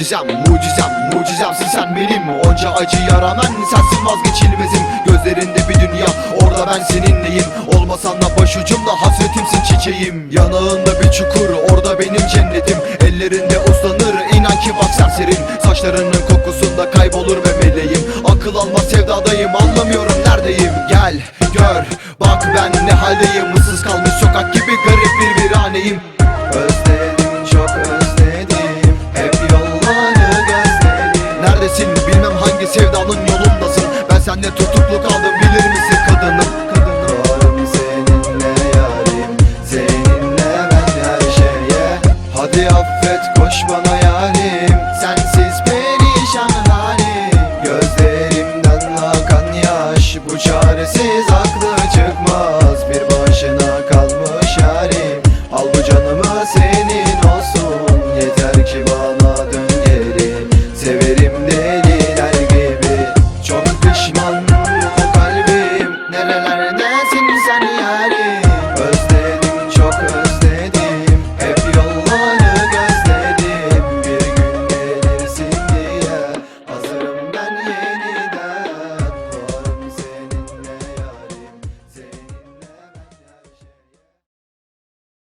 Mucizem, mucizem, mucizemsin sen benim Onca acıya rağmen sensin. Vazgeçilmezim Gözlerinde bir dünya, orada ben seninleyim. Olmasan da başucumda hasretimsin çiçeğim. Yanağında bir çukur, orada benim cennetim. Ellerinde uslanır, inan ki bak serserin Saçlarının kokusunda kaybolur ve meleğim. Akıl almaz sevdadayım, anlamıyorum neredeyim. Gel, gör, bak ben ne haldeyim. Issız kalmış sokak gibi garip bir viraneyim Ben sende tutuklu kaldım bilir misin kadınım? Kadınım seninle yarim Seninle ben her şeye. Hadi affet koş bana yarim Nerelerdesin sen